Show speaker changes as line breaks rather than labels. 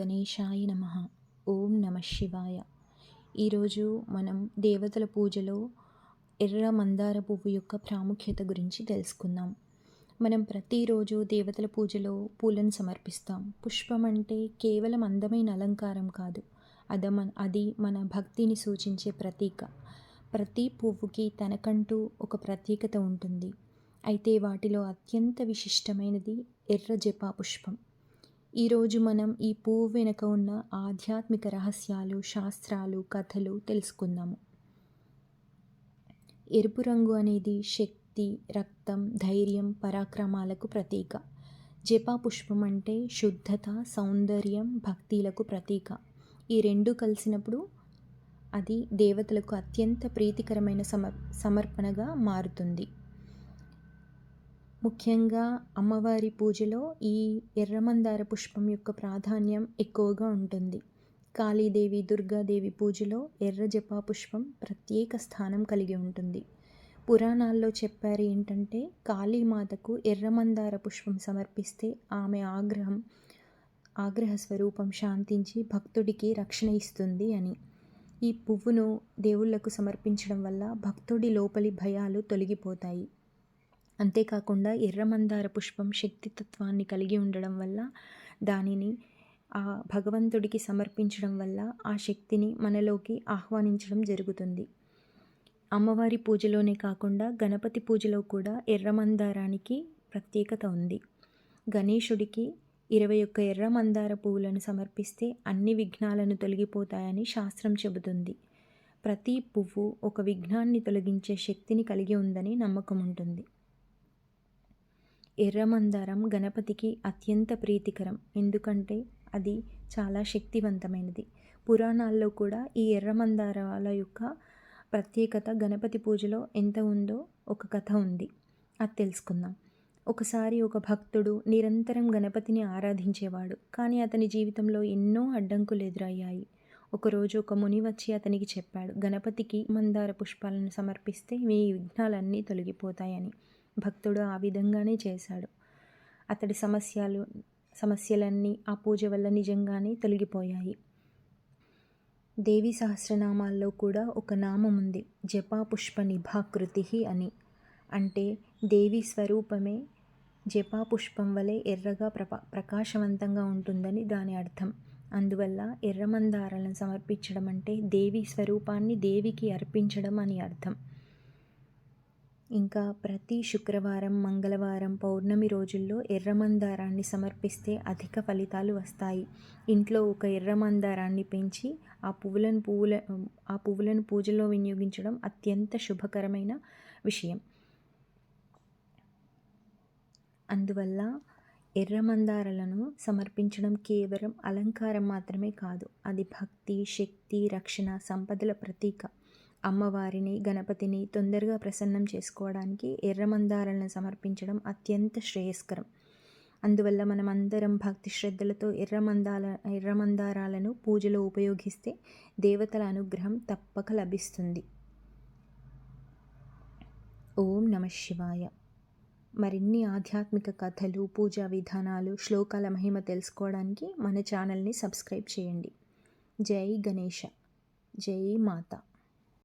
గణేశాయ నమ. ఓం నమ శివాయ. ఈరోజు మనం దేవతల పూజలో ఎర్ర మందార పువ్వు యొక్క ప్రాముఖ్యత గురించి తెలుసుకుందాం. మనం ప్రతిరోజు దేవతల పూజలో పూలను సమర్పిస్తాం. పుష్పం అంటే కేవలం అందమైన అలంకారం కాదు. అద మన అది మన భక్తిని సూచించే ప్రతీక. ప్రతి పువ్వుకి తనకంటూ ఒక ప్రత్యేకత ఉంటుంది. అయితే వాటిలో అత్యంత విశిష్టమైనది ఎర్ర జపా పుష్పం. ఈరోజు మనం ఈ పువ్వు వెనుక ఉన్న ఆధ్యాత్మిక రహస్యాలు శాస్త్రాలు కథలు తెలుసుకుందాము. ఎరుపు రంగు అనేది శక్తి రక్తం ధైర్యం పరాక్రమాలకు ప్రతీక. జపా పుష్పం అంటే శుద్ధత సౌందర్యం భక్తిలకు ప్రతీక. ఈ రెండు కలిసినప్పుడు అది దేవతలకు అత్యంత ప్రీతికరమైన సమర్ సమర్పణగా మారుతుంది. ముఖ్యంగా అమ్మవారి పూజలో ఈ ఎర్రమందార పుష్పం యొక్క ప్రాధాన్యం ఎక్కువగా ఉంటుంది. కాళీదేవి దుర్గాదేవి పూజలో ఎర్ర జపా పుష్పం ప్రత్యేక స్థానం కలిగి ఉంటుంది. పురాణాల్లో చెప్పారు ఏంటంటే కాళీమాతకు ఎర్రమందార పుష్పం సమర్పిస్తే ఆమె ఆగ్రహం ఆగ్రహ స్వరూపం శాంతించి భక్తుడికి రక్షణ ఇస్తుంది అని. ఈ పువ్వును దేవుళ్ళకు సమర్పించడం వల్ల భక్తుడి లోపలి భయాలు తొలగిపోతాయి. అంతేకాకుండా ఎర్రమందార పుష్పం శక్తితత్వాన్ని కలిగి ఉండడం వల్ల దానిని ఆ భగవంతుడికి సమర్పించడం వల్ల ఆ శక్తిని మనలోకి ఆహ్వానించడం జరుగుతుంది. అమ్మవారి పూజలోనే కాకుండా గణపతి పూజలో కూడా ఎర్రమందారానికి ప్రత్యేకత ఉంది. గణేశుడికి ఇరవై ఒక్క ఎర్ర మందార పువ్వులను సమర్పిస్తే అన్ని విఘ్నాలను తొలగిపోతాయని శాస్త్రం చెబుతుంది. ప్రతి పువ్వు ఒక విఘ్నాన్ని తొలగించే శక్తిని కలిగి ఉందని నమ్మకం ఉంటుంది. ఎర్రమందారం గణపతికి అత్యంత ప్రీతికరం. ఎందుకంటే అది చాలా శక్తివంతమైనది. పురాణాల్లో కూడా ఈ ఎర్రమందారాల యొక్క ప్రత్యేకత గణపతి పూజలో ఎంత ఉందో ఒక కథ ఉంది. అది తెలుసుకుందాం. ఒకసారి ఒక భక్తుడు నిరంతరం గణపతిని ఆరాధించేవాడు. కానీ అతని జీవితంలో ఎన్నో అడ్డంకులు ఎదురయ్యాయి. ఒకరోజు ఒక ముని వచ్చి అతనికి చెప్పాడు గణపతికి మందార పుష్పాలను సమర్పిస్తే మీ విఘ్నాలన్నీ తొలగిపోతాయని. భక్తుడు ఆ విధంగానే చేశాడు. అతడి సమస్యలు సమస్యలన్నీ ఆ పూజ వల్ల నిజంగానే తొలగిపోయాయి. దేవి సహస్రనామాల్లో కూడా ఒక నామం ఉంది. జపా పుష్ప నిభాకృతి అని. అంటే దేవి స్వరూపమే జపా పుష్పం వలె ఎర్రగా ప్రపా ప్రకాశవంతంగా ఉంటుందని దాని అర్థం. అందువల్ల ఎర్రమందారాలను సమర్పించడం అంటే దేవి స్వరూపాన్ని దేవికి అర్పించడం అని అర్థం. ఇంకా ప్రతి శుక్రవారం మంగళవారం పౌర్ణమి రోజుల్లో ఎర్రమందారాన్ని సమర్పిస్తే అధిక ఫలితాలు వస్తాయి. ఇంట్లో ఒక ఎర్రమందారాన్ని పెంచి ఆ పువ్వులను పువ్వుల ఆ పువ్వులను పూజలో వినియోగించడం అత్యంత శుభకరమైన విషయం. అందువల్ల ఎర్రమందారలను సమర్పించడం కేవలం అలంకారం మాత్రమే కాదు అది భక్తి శక్తి రక్షణ సంపదల ప్రతీక. అమ్మవారిని గణపతిని తొందరగా ప్రసన్నం చేసుకోవడానికి ఎర్రమందారాలను సమర్పించడం అత్యంత శ్రేయస్కరం. అందువల్ల మనం అందరం భక్తి శ్రద్ధలతో ఎర్రమందాల ఎర్రమందారాలను పూజలో ఉపయోగిస్తే దేవతల అనుగ్రహం తప్పక లభిస్తుంది. ఓం నమ శివాయ. మరిన్ని ఆధ్యాత్మిక కథలు పూజా విధానాలు శ్లోకాల మహిమ తెలుసుకోవడానికి మన ఛానల్ని సబ్స్క్రైబ్ చేయండి. జై గణేష జై మాత.